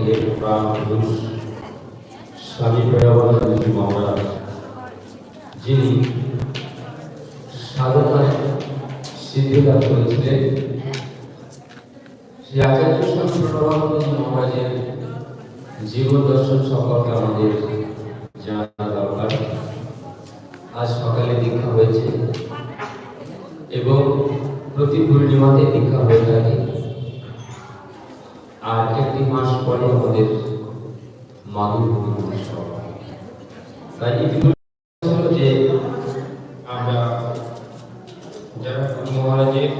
পীরের প্রাণ পুরুষ স্বামী প্রেরণানন্দজি মহারাজ যিনি সাধনায় সিদ্ধিলাভ করেছিলেন শ্রী আচার্য স্বামী প্রেরণানন্দজি মহারাজের জীবন দর্শন সম্পর্কে আমাদের জানা দরকার। আজ সকালে দীক্ষা হয়েছে এবং প্রতি পূর্ণিমাতে দীক্ষা হয়ে থাকে। একটি মাস পরে আমাদের তাই যে আমরা যারা মহারাজের,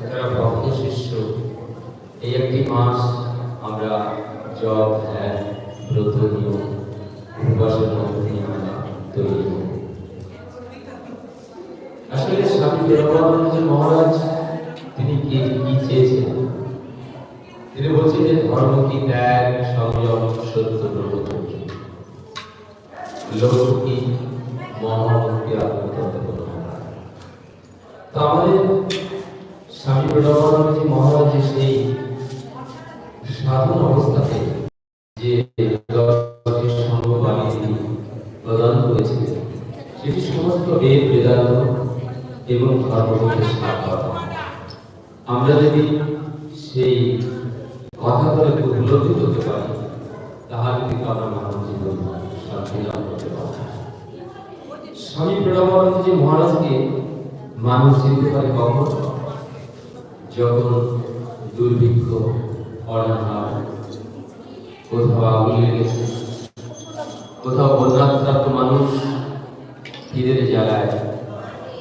যারা ভক্ত শিষ্য, এই একটি মাস আমরা ধ্যান, ব্রত উপবাসের মধ্যে আমরা তৈরি আসলে স্বামী বিবেকানন্দ মহারাজ তিনি বলছেন যে ধর্ম কি ত্যাগ সংযম সত্য কি মহারাজ সেই সাধন অবস্থাতে যে প্রদান করেছিলেন, সেটি সমস্ত বেদ, বেদান্ত এবং ধর্মকে সাধন আমরা যদি সেই কথাগুলো উপলব্ধি করতে পারি তাহলে কিন্তু আমরা মানব জীবন শান্তি লাভ করতে পারব স্বামী প্রণবানন্দজি মহারাজকে মানুষ চিনতে পারে কখন? যখন দুর্ভিক্ষ, অনাহার, কোথাও আগুন লেগেছে, কোথাও বন্যাক্রান্ত মানুষ খিদের জ্বালায়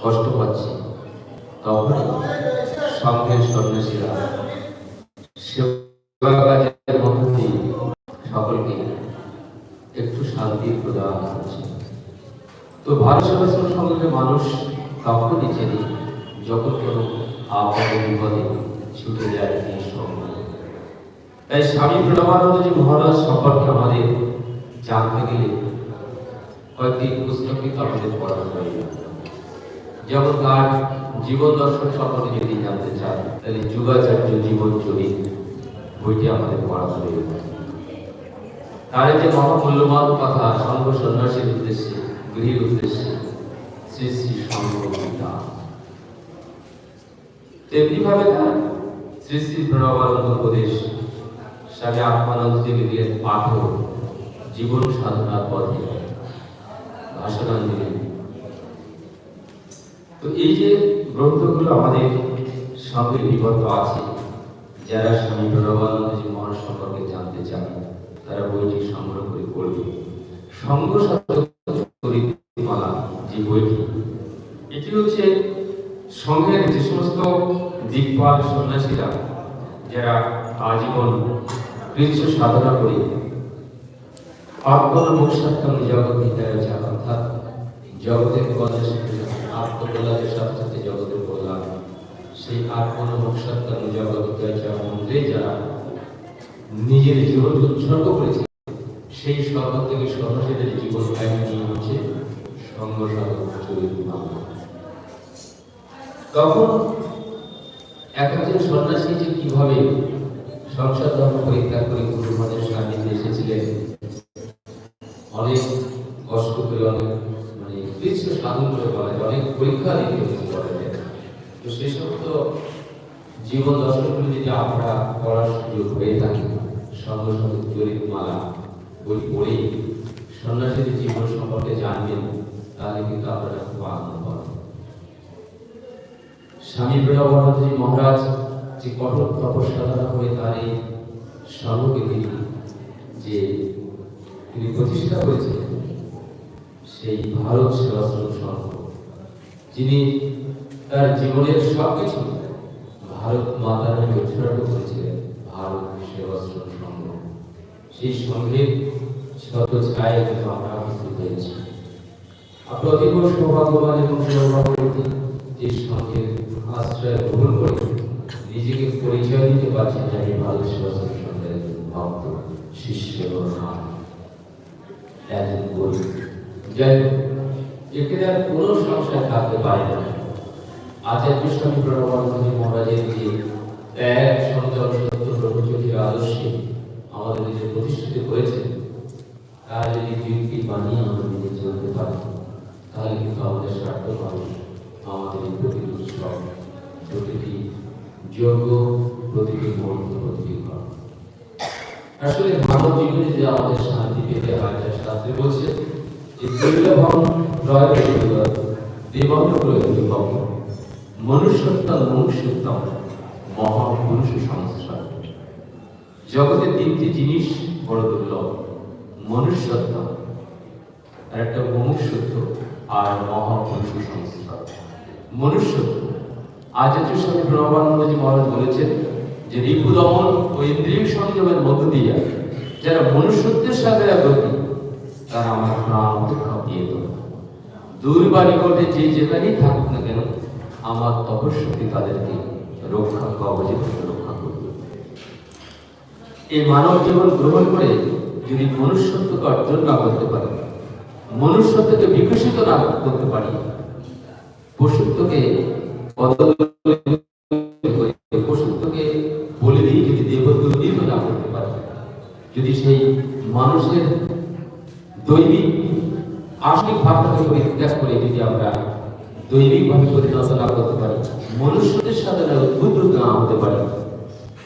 কষ্ট পাচ্ছে তখন সঙ্গের সন্ন্যাসীরা সেবা কাজের মধ্য দিয়ে সকলকে একটু শান্তি প্রদান করছে। তো ভারত সেবাশ্রম সঙ্গে মানুষ তখনই চেনে যখন কোনো আপদে বিপদে ছুটে যায় এই সঙ্গে তাই স্বামী প্রণবানন্দজি মহারাজ সম্পর্কে আমাদের জানতে গেলে কয়েকটি পুস্তক কিন্তু আমাদের পড়া প্রয়োজন যেমন তার জীবন দর্শন সম্পর্কে যদি জানতে চান, তাহলে যুগাচার্য জীবন চরিত বইটি আমাদের পড়া প্রয়োজন তার যে মহামূল্যবান কথা, সঙ্গ সন্ন্যাসীর উদ্দেশ্যে, গৃহের উদ্দেশ্যে, শ্রী শ্রী সঙ্গ গীতা। তেমনি ভাবে তার শ্রী শ্রী প্রণবানন্দ উপদেশ স্বামী আত্মানন্দ দেবী দিলেন পাঠ জীবন সাধনার পথে ভাষণান দিলেন। তো এই যে গ্রন্থগুলো আমাদের সঙ্গে বিবদ্ধ আছে, যারা স্বামী প্রণবানন্দজি মহান সম্পর্কে জানতে চান তারা বইটি সংগ্রহ করে পড়বে। সঙ্গ যে বইটি, এটি হচ্ছে যে সমস্ত দিকপাল সন্ন্যাসীরা যারা আজীবন কৃষ্ণ সাধনা করে অর্থাৎ জগতের সাথে জগতের কল্যাণ সেই আত্মন মোক্ষাত্ম জগৎ হিতায় যারা নিজের জীবন উৎসর্গ করেছে। সেই সর্ব থেকে সন্ন্যাসীদের জীবন কাহিনী হচ্ছে তখন একজন সন্ন্যাসী যে কীভাবে সংসার ধর্ম পরিত্যাগ করে এসেছিলেন, অনেক কষ্ট করে অনেক মানে কৃষ্ণ সাধন করে বলা অনেক পরীক্ষা দিতে তো সেই সমস্ত জীবন দর্শনগুলি যদি আমরা পড়ার সুযোগ হয়ে থাকে চরিত মালা বই পড়ে। সন্ন্যাসীদের জীবন সম্পর্কে জানবেন, তাহলে কিন্তু আপনারা খুব আনন্দ পাবেন। স্বামী প্রণবানন্দজি মহারাজ যে কঠোর তপস্যাধনা করে তার এই সর্বকে তিনি যে তিনি প্রতিষ্ঠা করেছিলেন সেই ভারত সেবাশ্রম সংঘ যিনি তার জীবনের সব কিছু ভারত মাতার নামে উৎসর্গ করেছিলেন ভারত সেবাশ্রম সংঘ সেই সংঘের শত ছায় কিন্তু আমরা উপস্থিত হয়েছি। আমরা অতীব সৌভাগ্যবান এবং সৌভাগ্যবতী যে আশ্রয় গ্রহণ করে নিজেকে পরিচয় দিতে পারছেন যে ভারত সেবাশ্রম সংঘের ভক্ত শিষ্য একজন গরিব যাই হোক, এখানে আর কোনো সংশয় থাকতে পারে না। আচার্য স্বামী প্রণবানন্দ মহারাজের যে ত্যাগ সংযম সত্য ব্রহ্মচর্যের আদর্শে আমাদের যে প্রতিষ্ঠিত হয়েছে তার যদি বানিয়ে নিজে চলতে তাহলে কিন্তু আমাদের স্বার্থ পাবে, আমাদের প্রতিটি উৎসব। প্রতিটি যোগ্য প্রতিটি প্রতিটি আসলে মানব জীবনে যে আমাদের শান্তি পেতে হয় যা শাস্ত্রে বলছে যে প্রয়োগ মনুষ্যত্তম মনুষ্যত্তম মহাপুরুষ সংস্কার জগতে তিনটি জিনিস বড় দুর্লভ, মনুষ্যত্ব আর একটা মনুষ্যত্ব আর মহাপুরুষ সংস্কার মনুষ্যত্ব, আচার্য স্বামী প্রণবানন্দজি মহারাজ বলেছেন যে রিপু দমন ও ইন্দ্রিয় সংযমের মধ্য দিয়ে যারা মনুষ্যত্বের সাথে আগ্রহী তারা আমার প্রাণ কাঁপিয়ে দেবে দুর্বাণী করতে যে যেখানেই থাকুক না কেন, আমার তপস্যতি তাদেরকে রক্ষা কবচে থেকে রক্ষা করবে এই মানব জীবন গ্রহণ করে যদি মনুষ্যত্বকে অর্জন না করতে পারে, মনুষ্যত্বকে বিকশিত না করতে পারি পশুত্বকে পশুত্বকে বলে দিয়ে যদি না করতে পারে, যদি সেই মানুষের দৈবিক আশিক ভাবটাকে পরিত্যাগ করে যদি আমরা দৈবিকভাবে পরিণত না করতে পারি, মনুষ্যদের সাথে উদ্বুদ্ধ না হতে পারি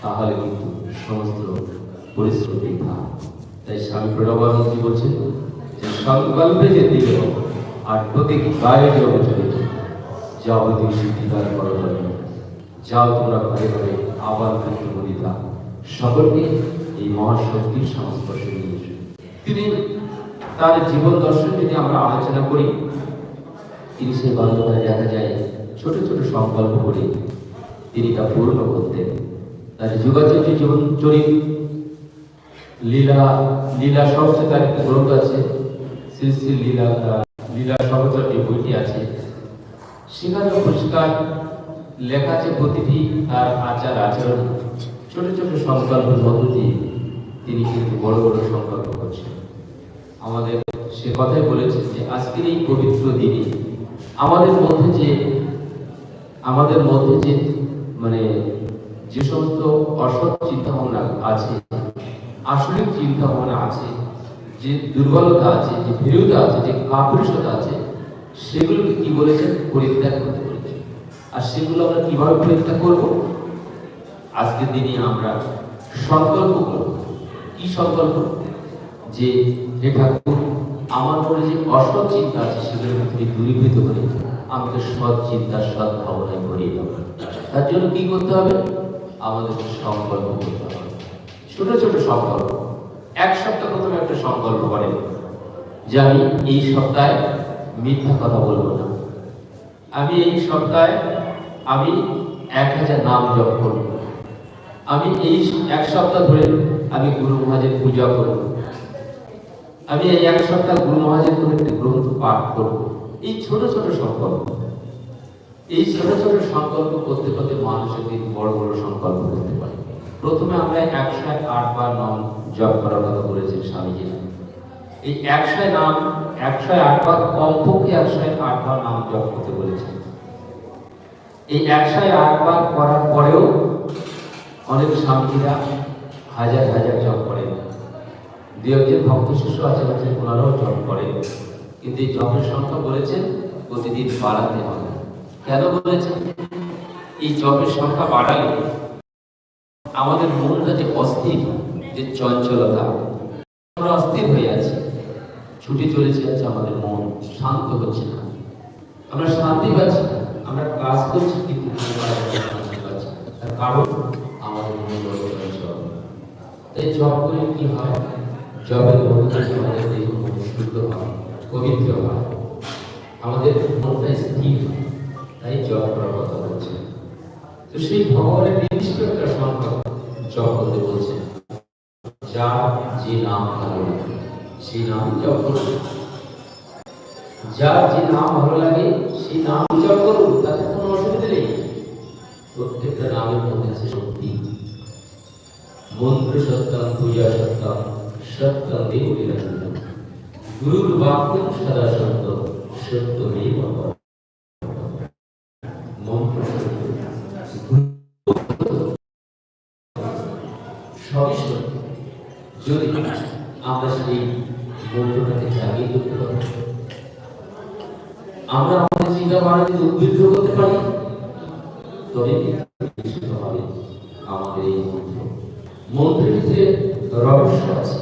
তাহলে কিন্তু সমস্ত পরিশ্রম বৃথা। তাই স্বামী প্রণবানন্দজি বলছেন? যে সংকল্পে যে দিল আর প্রতি গায়ে চলেছে যাও অতি সিদ্ধিদার করো ধর্ম যাও তোমরা ঘরে ঘরে আবার মৃত্যু বলিতা। সকলকে এই মহাশক্তির সংস্পর্শে নিয়ে এসো। তিনি তার জীবন দর্শন যদি আমরা আলোচনা করি, তিনি সেই বাল্যকালে দেখা যায় ছোট ছোট সংকল্প করে তিনি তা পূর্ণ করতেন। তার যুগাচার্য জীবন চরিত লীলা লীলা সহচে তার একটি গ্রন্থ আছে শ্রী শ্রী লীলা লীলা সহচর যে বইটি আছে, সেখানে পরিষ্কার লেখা আছে প্রতিটি তার আচার আচরণ। ছোট ছোট সংকল্পের মধ্য দিয়ে তিনি কিন্তু বড় বড় সংকল্প করছেন। আমাদের সে কথাই বলেছেন যে, আজকের এই পবিত্র দিনে আমাদের মধ্যে যে, আমাদের মধ্যে যে মানে যে সমস্ত অসৎ চিন্তা ভাবনা আছে আসরিক চিন্তা ভাবনা আছে, যে দুর্বলতা আছে, যে ভীরুতা আছে, যে কাপুরুষতা আছে, সেগুলোকে কি বলেছেন? পরিত্যাগ করতে বলেছেন। আর সেগুলো আমরা কীভাবে পরিত্যাগ করব? আজকের দিনে আমরা সংকল্প করব। কি সংকল্প? যে হে ঠাকুর, আমার মনে যে অসৎ চিন্তা আছে, সেগুলো থেকে দূরীভূত করে আমাকে সৎ চিন্তা সৎ ভাবনায় ভরিয়ে দেবো তার জন্য কি করতে হবে? আমাদেরকে সংকল্প করতে হবে। ছোট ছোট সংকল্প। এক সপ্তাহ প্রথমে একটা সংকল্প করেন যে আমি এই সপ্তাহে মিথ্যা কথা বলব না। আমি এই সপ্তাহে আমি এক হাজার নাম জপ করব। আমি এই এক সপ্তাহ ধরে আমি গুরু মহাজের পূজা করব। আমি এই এক সপ্তাহ গুরু মহাজের কোনো একটি গ্রন্থ পাঠ করব। এই ছোট ছোট সংকল্প। এই ছোট ছোট সংকল্প করতে করতে মানুষের দিন বড় বড় সংকল্প করতে পারে। প্রথমে আমরা একশো আট বার নাম জপ করার কথা বলেছেন স্বামীজি। এই একশো নাম একশো আট বার কমপক্ষে একশো আট বার নাম জপ করতে বলেছেন। এই একশো আট বার করার পরেও অনেক স্বামীজিরা হাজার হাজার জপ করেন। দু একজন ভক্ত শিষ্য আছে ওনারাও জপ করেন। কিন্তু এই জপের সংখ্যা বলেছেন প্রতিদিন বাড়াতে হবে। কেন বলেছেন এই জপের সংখ্যা বাড়ালে আমাদের মনটা যে অস্থির, যে চঞ্চলতা, আমরা অস্থির হয়ে আছি। ছুটি চলেছে যাচ্ছে আমাদের মন, শান্ত হচ্ছে না। আমরা শান্তি পাচ্ছি আমরা কাজ করছি, কিন্তু কারণ আমাদের মন চঞ্চল। এই জব করে কি হয়? জবের মধ্যে আমাদের দেহ শুদ্ধ হয়, পবিত্র হয়? আমাদের মনটা স্থির হয়। তাই জব করার কথা বলছে। তো সেই ভগবানের নির্দিষ্ট একটা সংখ্যা জপ করতে বলছে, যা যে নাম ভালো লাগে, সেই নাম জপ করুন যার যে নাম ভালো লাগে, সেই নাম জপ করুন তাতে কোনো অসুবিধা নেই। প্রত্যেকটা নামের মধ্যে আছে শক্তি। মন্ত্র সত্যম পূজা সত্যম সত্যম দেব গুরুর বাক্য সদা সত্য সত্য মন্ত্রটাকে জাগিয়ে তুলতে পারি আমরা আমাদের চিন্তা ভাবনা যদি উদ্বুদ্ধ করতে পারি, তবে হবে আমাদের এই মন্ত্র মন্ত্রের যে রহস্য আছে।